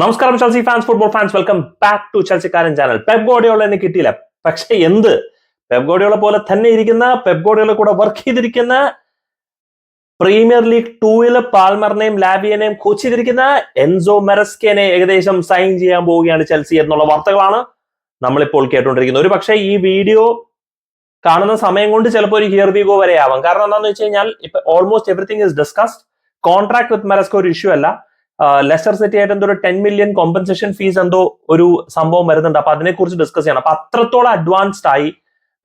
നമസ്കാരം Chelsea fans football fans welcome back to ചെൽസിക്കാരൻ channel Pep Guardiola എന്ന് കിട്ടിയില്ല. പക്ഷെ എന്ത്? പെപ് ഗോഡിയോളെ പോലെ തന്നെ ഇരിക്കുന്ന പെപ് ഗോഡിയോളെ കൂടെ വർക്ക് ചെയ്തിരിക്കുന്ന പ്രീമിയർ ലീഗ് ടൂവിൽ പാൽമറിനെയും ലാബിയനെയും കോച്ച് ചെയ്തിരിക്കുന്ന എൻസോ മെറസ്കേനെ ഏകദേശം സൈൻ ചെയ്യാൻ പോവുകയാണ് ചെൽസി എന്നുള്ള വാർത്തകളാണ് നമ്മളിപ്പോൾ കേട്ടുകൊണ്ടിരിക്കുന്നത്. ഒരു പക്ഷേ ഈ വീഡിയോ കാണുന്ന സമയം കൊണ്ട് ചിലപ്പോൾ ഒരു ഹിയർ വി ഗോ വരെ ആവാം. കാരണം എന്താണെന്ന് വെച്ച് കഴിഞ്ഞാൽ ഇപ്പൊ almost everything is discussed contract with Maresca ഒരു ഇഷ്യൂ അല്ല. ലെസ്റ്റർ സിറ്റി ആയിട്ട് എന്തോ ഒരു ടെൻ മില്യൺ കോമ്പൻസേഷൻ ഫീസ് എന്തോ ഒരു സംഭവം വരുന്നുണ്ട്. അപ്പൊ അതിനെക്കുറിച്ച് ഡിസ്കസ് ചെയ്യണം. അപ്പൊ അത്രത്തോളം അഡ്വാൻസ്ഡ് ആയി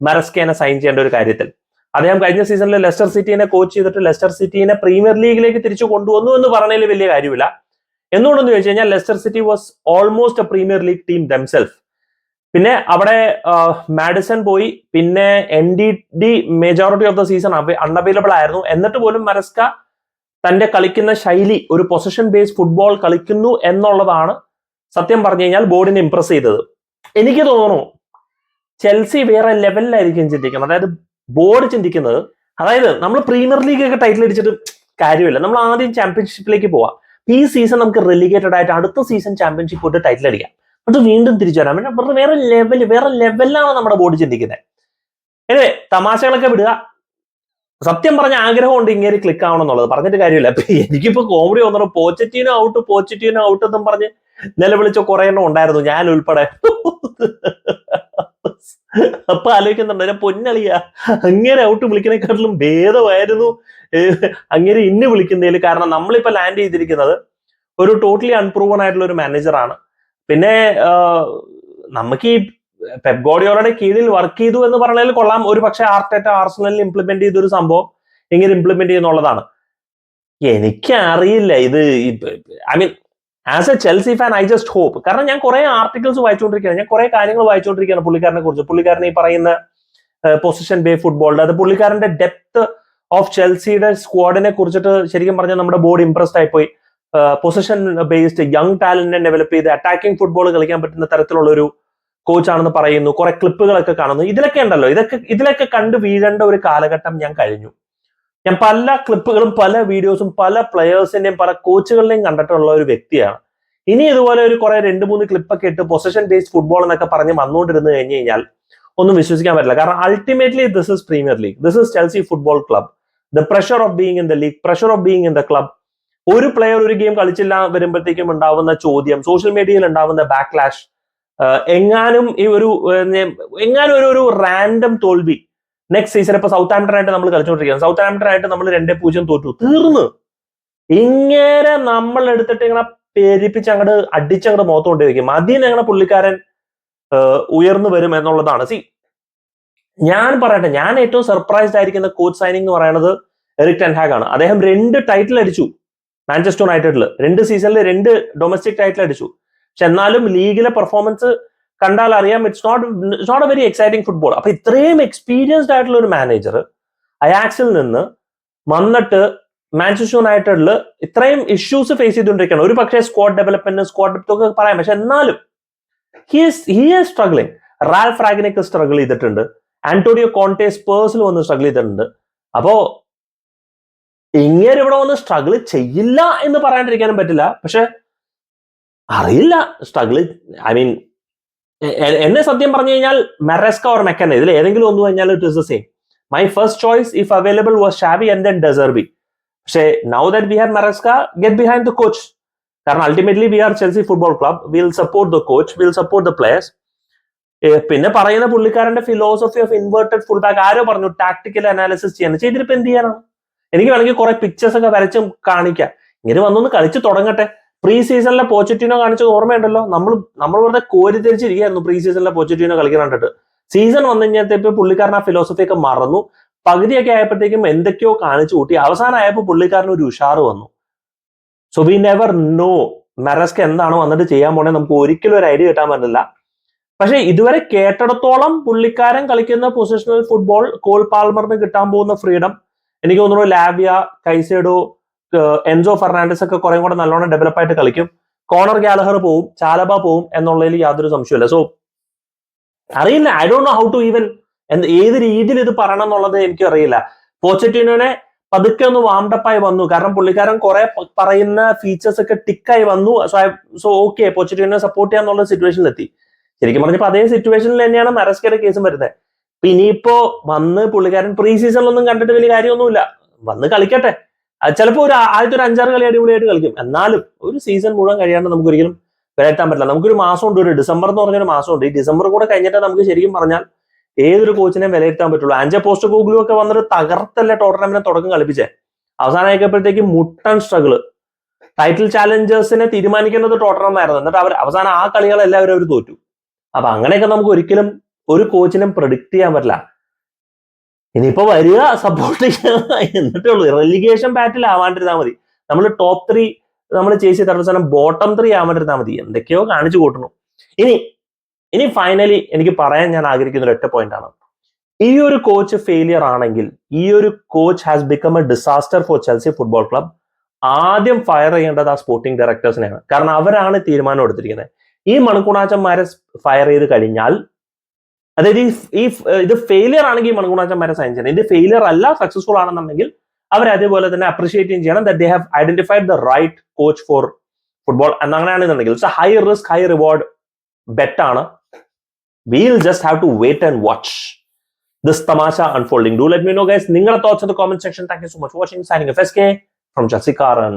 മെറസ്കേനെ സൈൻ ചെയ്യേണ്ട ഒരു കാര്യത്തിൽ. അദ്ദേഹം കഴിഞ്ഞ സീസണിൽ ലെസ്റ്റർ സിറ്റിനെ കോച്ച് ചെയ്തിട്ട് ലെസ്റ്റർ സിറ്റിനെ പ്രീമിയർ ലീഗിലേക്ക് തിരിച്ചു കൊണ്ടുവന്നു എന്ന് പറഞ്ഞതിൽ വലിയ കാര്യമില്ല. എന്തുകൊണ്ടെന്ന് ചോദിച്ചു കഴിഞ്ഞാൽ Leicester City was almost a premier league team themselves പിന്നെ അവിടെ മാഡിസൺ പോയി. പിന്നെ Ndidi majority of the season unavailable ആയിരുന്നു. എന്നിട്ട് പോലും മരസ്ക തന്റെ കളിക്കുന്ന ശൈലി ഒരു പൊസിഷൻ ബേസ്ഡ് ഫുട്ബോൾ കളിക്കുന്നു എന്നുള്ളതാണ് സത്യം പറഞ്ഞു കഴിഞ്ഞാൽ ബോർഡിനെ ഇംപ്രസ് ചെയ്തത്. എനിക്ക് തോന്നുന്നു ചെൽസി വേറെ ലെവലിലായിരിക്കും ചിന്തിക്കുന്നത്. അതായത് ബോർഡ് ചിന്തിക്കുന്നത് അതായത് നമ്മൾ പ്രീമിയർ ലീഗ് ഒക്കെ ടൈറ്റിൽ അടിച്ചിട്ട് കാര്യമില്ല. നമ്മൾ ആദ്യം ചാമ്പ്യൻഷിപ്പിലേക്ക് പോവാം. ഈ സീസൺ നമുക്ക് റെലിഗേറ്റഡ് ആയിട്ട് അടുത്ത സീസൺ ചാമ്പ്യൻഷിപ്പ് പോയിട്ട് ടൈറ്റിൽ അടിക്കാം. എന്നിട്ട് വീണ്ടും തിരിച്ചു വരാം. വേറെ ലെവൽ വേറെ ലെവലിലാണ് നമ്മുടെ ബോർഡ് ചിന്തിക്കുന്നത് എനിവേ തമാശകളൊക്കെ വിടുക. സത്യം പറഞ്ഞ ആഗ്രഹമുണ്ട് ഇങ്ങനെ ക്ലിക്ക് ആവണം എന്നുള്ളത്. പറഞ്ഞിട്ട് കാര്യമില്ല. അപ്പൊ എനിക്കിപ്പോ കോമഡി വന്നു പോച്ചറ്റീനോ ഔട്ട് പോച്ചറ്റീനോ ഔട്ട് എന്നും പറഞ്ഞ് നിലവിളിച്ച കുറെ എണ്ണം ഉണ്ടായിരുന്നു. ഞാൻ ഉൾപ്പെടെ. അപ്പൊ ആലോചിക്കുന്നുണ്ട് എന്നെ പൊന്നളിയ അങ്ങനെ ഔട്ട് വിളിക്കുന്നതിനെക്കാട്ടിലും ഭേദമായിരുന്നു. അങ്ങനെ ഇന്ന് വിളിക്കുന്നതിൽ കാരണം നമ്മളിപ്പോ ലാൻഡ് ചെയ്തിരിക്കുന്നത് ഒരു ടോട്ടലി അൺപ്രൂവൺ ആയിട്ടുള്ള ഒരു മാനേജറാണ് പിന്നെ നമുക്ക് ഈ പെപ് കീഴിൽ വർക്ക് ചെയ്തു എന്ന് പറഞ്ഞാൽ കൊള്ളാം. ഒരു പക്ഷേ ആർട്ടേറ്റ ആർസണലിൽ ഇംപ്ലിമെന്റ് ചെയ്തൊരു സംഭവം എങ്ങനെ ഇംപ്ലിമെന്റ് ചെയ്യുന്നുള്ളതാണ്. എനിക്ക് അറിയില്ല ഇത് I mean as a Chelsea fan I just hope കാരണം ഞാൻ കുറെ ആർട്ടിക്കിൾസ് വായിച്ചുകൊണ്ടിരിക്കുകയാണ്. ഞാൻ കുറെ കാര്യങ്ങൾ വായിച്ചുകൊണ്ടിരിക്കുകയാണ് പുള്ളിക്കാരനെ കുറിച്ച്. പുള്ളിക്കാരൻ ഈ പറയുന്ന പൊസിഷൻ ബേ ഫുട്ബോളിന്റെ അത് പുള്ളിക്കാരന്റെ ഡെപ്ത് ഓഫ് ചെൽസിയുടെ സ്ക്വാഡിനെ കുറിച്ചിട്ട് ശരിക്കും പറഞ്ഞാൽ നമ്മുടെ ബോർഡ് ഇംപ്രസ്ഡ് ആയിപ്പോയി. പൊസിഷൻ ബേസ്ഡ് യങ് ടാലന്റിനെ ഡെവലപ്പ് ചെയ്ത് അറ്റാക്കിംഗ് ഫുട്ബോൾ കളിക്കാൻ പറ്റുന്ന തരത്തിലുള്ള ഒരു കോച്ചാണെന്ന് പറയുന്നു കുറെ ക്ലിപ്പുകളൊക്കെ കാണുന്നു. ഇതിലൊക്കെ ഉണ്ടല്ലോ. ഇതൊക്കെ ഇതിലൊക്കെ കണ്ട് വീഴേണ്ട ഒരു കാലഘട്ടം ഞാൻ കഴിഞ്ഞു. ഞാൻ പല ക്ലിപ്പുകളും പല വീഡിയോസും പല പ്ലെയേഴ്സിന്റെയും പല കോച്ചുകളുടെയും കണ്ടിട്ടുള്ള ഒരു വ്യക്തിയാണ്. ഇനി ഇതുപോലെ ഒരു കുറെ രണ്ട് മൂന്ന് ക്ലിപ്പൊക്കെ ഇട്ട് പൊസിഷൻ ബേസ്ഡ് ഫുട്ബോൾ എന്നൊക്കെ പറഞ്ഞ് വന്നുകൊണ്ടിരുന്നു കഴിഞ്ഞു കഴിഞ്ഞാൽ ഒന്നും വിശ്വസിക്കാൻ പറ്റില്ല. കാരണം ultimately this is Premier League this is Chelsea football club the pressure of being in the league pressure of being in the club ഒരു പ്ലെയർ ഒരു ഗെയിം കളിച്ചില്ല വരുമ്പോഴത്തേക്കും ഉണ്ടാവുന്ന ചോദ്യം സോഷ്യൽ മീഡിയയിൽ ഉണ്ടാവുന്ന ബാക്ക്ലാഷ് എങ്ങാനും ഈ ഒരു എങ്ങാനും ഒരു ഒരു റാൻഡം തോൽവി. നെക്സ്റ്റ് സീസൺ ഇപ്പൊ സൗത്ത് ആംപ്ടൺ ആയിട്ട് നമ്മൾ കളിച്ചുകൊണ്ടിരിക്കുകയാണ് സൗത്ത് ആംപ്ടൺ ആയിട്ട് നമ്മൾ രണ്ടേ പൂജ്യം തോറ്റു. തീർന്നു. ഇങ്ങനെ നമ്മൾ എടുത്തിട്ട് ഇങ്ങനെ പേരിപ്പിച്ച് അങ്ങോട്ട് അടിച്ചങ്ങോട്ട് മുഖത്ത് കൊണ്ടിരിക്കും അതിന് അങ്ങനെ പുള്ളിക്കാരൻ ഉയർന്നു വരും എന്നുള്ളതാണ്. സി ഞാൻ പറയട്ടെ ഞാൻ ഏറ്റവും സർപ്രൈസ്ഡ് ആയിരിക്കുന്ന കോച്ച് സൈനിങ് എന്ന് പറയുന്നത് എറിക് ടെൻഹാഗ് ആണ്. അദ്ദേഹം രണ്ട് ടൈറ്റിൽ അടിച്ചു. മാഞ്ചസ്റ്റർ യുണൈറ്റഡിൽ രണ്ട് സീസണിൽ രണ്ട് ഡൊമസ്റ്റിക് ടൈറ്റിൽ അടിച്ചു. പക്ഷെ എന്നാലും ലീഗിലെ പെർഫോമൻസ് കണ്ടാൽ അറിയാം it's not it's not a very exciting football അപ്പൊ ഇത്രയും എക്സ്പീരിയൻസ്ഡ് ആയിട്ടുള്ള ഒരു മാനേജർ അയാക്സിൽ നിന്ന് വന്നിട്ട് മാഞ്ചസ്റ്റർ യുണൈറ്റഡിൽ ഇത്രയും ഇഷ്യൂസ് ഫേസ് ചെയ്തുകൊണ്ടിരിക്കുകയാണ്. ഒരു പക്ഷേ സ്ക്വാഡ് ഡെവലപ്മെന്റ് സ്ക്വാഡ് ഒക്കെ പറയാം. പക്ഷെ എന്നാലും he he is struggling Ralf ഫ്രാഗിനൊക്കെ struggle ചെയ്തിട്ടുണ്ട്. ആന്റോണിയോ കോണ്ടേസ് സ്പേഴ്സിൽ വന്ന് സ്ട്രഗിൾ ചെയ്തിട്ടുണ്ട്. അപ്പോ ഇങ്ങനെ ഇവിടെ വന്ന് സ്ട്രഗിൾ ചെയ്യില്ല എന്ന് പറയാണ്ടിരിക്കാനും പറ്റില്ല. പക്ഷെ അറിയില്ല സ്ട്രഗിൾ ഐ മീൻ എന്നെ സത്യം പറഞ്ഞു കഴിഞ്ഞാൽ മെറസ്ക ഓർ മെക്കന ഇതിൽ ഏതെങ്കിലും ഒന്ന് കഴിഞ്ഞാൽ it is the same my first choice if available was Xabi and then De Zerbi പക്ഷേ now that we have Maresca get behind the coach കാരണം ultimately we are Chelsea football club will support the coach will support the players പിന്നെ പറയുന്ന പുള്ളിക്കാരന്റെ philosophy of inverted full back ആരോ പറഞ്ഞു tactical analysis ചെയ്യാൻ. ചെയ്തിട്ട് എന്ത് ചെയ്യാനാണ്? എനിക്ക് വേണമെങ്കിൽ കുറെ പിക്ചേഴ്സ് ഒക്കെ വരച്ചും കാണിക്കാം. ഇങ്ങനെ വന്നൊന്ന് കളിച്ചു തുടങ്ങട്ടെ. പ്രീ സീസണിലെ പോച്ചറ്റിനോ കാണിച്ചത് ഓർമ്മയുണ്ടല്ലോ? നമ്മൾ നമ്മൾ വെറുതെ കോരി തിരിച്ചിരിക്കുകയായിരുന്നു പ്രീ സീസണിലെ പോച്ചറ്റിനോ കളിക്കാൻ കണ്ടിട്ട്. സീസൺ വന്നു കഴിഞ്ഞപ്പോഴത്തേക്ക് പുള്ളിക്കാരൻ ആ ഫിലോസഫി ഒക്കെ മറന്നു. പകുതിയൊക്കെ ആയപ്പോഴത്തേക്കും എന്തൊക്കെയോ കാണിച്ചു കൂട്ടി. അവസാനമായപ്പോൾ പുള്ളിക്കാരന് ഒരു ഉഷാറ് വന്നു. So we never know Maresca എന്താണോ വന്നിട്ട് ചെയ്യാൻ പോണേ. നമുക്ക് ഒരിക്കലും ഒരു ഐഡിയ കിട്ടാൻ പറ്റില്ല. പക്ഷെ ഇതുവരെ കേട്ടിടത്തോളം പുള്ളിക്കാരൻ കളിക്കുന്ന പൊസിഷണൽ ഫുട്ബോൾ കോൾ പാൽമറിന് കിട്ടാൻ പോകുന്ന ഫ്രീഡം എനിക്ക് തോന്നുന്നു ലാവിയ കൈസേഡോ എൻസോ ഫെർണാണ്ടസ് ഒക്കെ കുറേ കൂടെ നല്ലോണം ഡെവലപ്പ് ആയിട്ട് കളിക്കും. കോണർ ഗാലഹർ പോവും ചാലബ പോവും എന്നുള്ളതിൽ യാതൊരു സംശയമില്ല സോ അറിയില്ല. I don't know how to even എന്ത് ഏത് രീതിയിൽ ഇത് പറയണം എന്നുള്ളത് എനിക്ക് അറിയില്ല. പോച്ചറ്റിനോനെ പതുക്കെ ഒന്ന് വാംഡപ്പായി വന്നു. കാരണം പുള്ളിക്കാരൻ കുറെ പറയുന്ന ഫീച്ചേഴ്സ് ഒക്കെ ടിക്കായി വന്നു. സോ സോ ഓക്കെ പോച്ചിറ്റീവിനെ സപ്പോർട്ട് ചെയ്യാന്നുള്ള സിറ്റുവേഷനിലെത്തി ശരിക്കും പറഞ്ഞപ്പോ അതേ സിറ്റുവേഷനിൽ തന്നെയാണ് മരസ്കയുടെ കേസും വരുന്നത് ഇനിയിപ്പോ വന്ന് പുള്ളിക്കാരൻ പ്രീ സീസണിലൊന്നും കണ്ടിട്ട് വലിയ കാര്യമൊന്നുമില്ല. വന്ന് കളിക്കട്ടെ. അത് ചിലപ്പോ ഒരു ആദ്യത്തെ ഒരു അഞ്ചാറ് കളി അടിപൊളിയായിട്ട് കളിക്കും. എന്നാലും ഒരു സീസൺ മുഴുവൻ കഴിയാണ്ട് നമുക്ക് ഒരിക്കലും വിലയിരുത്താൻ പറ്റില്ല. നമുക്കൊരു ഉണ്ട് ഒരു ഡിസംബർ എന്ന് പറഞ്ഞൊരു മാസമുണ്ട്. ഈ ഡിസംബർ കൂടെ കഴിഞ്ഞിട്ട് നമുക്ക് ശരിക്കും പറഞ്ഞാൽ ഏതൊരു കോച്ചിനെ വിലയിരുത്താൻ പറ്റുള്ളൂ. അഞ്ചേ പോസ്റ്റ് ഗൂഗിളും ഒക്കെ വന്നൊരു തകർത്തല്ലേ ടോട്ടനമിനെ തുടക്കം കളിപ്പിച്ചേ? അവസാനമായപ്പോഴത്തേക്ക് മുട്ടൻ സ്ട്രഗിൾ ടൈറ്റിൽ ചാലഞ്ചേഴ്സിനെ തീരുമാനിക്കേണ്ടത് ടോട്ടനം ആയിരുന്നു. എന്നിട്ട് അവർ അവസാനം ആ കളികളെല്ലാവരും അവർ തോറ്റു. അപ്പൊ അങ്ങനെയൊക്കെ നമുക്ക് ഒരിക്കലും ഒരു കോച്ചിനും പ്രഡിക്ട് ചെയ്യാൻ പറ്റില്ല. ഇനിയിപ്പോ വരിക സപ്പോർട്ട് എന്നിട്ടേ ഉള്ളൂ. റെലിഗേഷൻ ബാറ്റിൽ ആവാണ്ടിരുന്നാൽ മതി. നമ്മൾ ടോപ്പ് ത്രീ നമ്മൾ ചേച്ചി തർവസാനം ബോട്ടം ത്രീ ആവാണ്ടിരുന്നാൽ മതി. എന്തൊക്കെയോ കാണിച്ചു കൂട്ടണം. ഇനി ഇനി ഫൈനലി എനിക്ക് പറയാൻ ഞാൻ ആഗ്രഹിക്കുന്ന ഒരു ഒറ്റ പോയിന്റ് ആണ്. ഈ ഒരു കോച്ച് ഫെയിലിയർ ആണെങ്കിൽ ഈ ഒരു coach has become a disaster for Chelsea football club ആദ്യം ഫയർ ചെയ്യേണ്ടത് ആ സ്പോർട്ടിംഗ് ഡയറക്ടേഴ്സിനെയാണ് കാരണം അവരാണ് തീരുമാനം എടുത്തിരിക്കുന്നത്. ഈ മണക്കുണാച്ചന്മാരെ ഫയർ ചെയ്ത് കഴിഞ്ഞാൽ അതായത് ഈ ഇത് ഫെയിലിയർ ആണെങ്കിൽ മണകുണാച്ചന്മാരെ സൈൻ ചെയ്യണം. ഇത് ഫെയിലിയർ അല്ല സക്സസ്ഫുൾ ആണെന്നുണ്ടെങ്കിൽ അവർ അതേപോലെ തന്നെ അപ്രിഷിയേറ്റ് ചെയ്യണം they have identified the right coach for football എന്നങ്ങനെയാണെന്നുണ്ടെങ്കിൽ it's high risk high reward bet ആണ്. We'll just have to wait and watch this തമാശ unfolding do let me know guys നിങ്ങളുടെ thoughts comment section thank you so much watching signing F S K from ജസിക്കാരൻ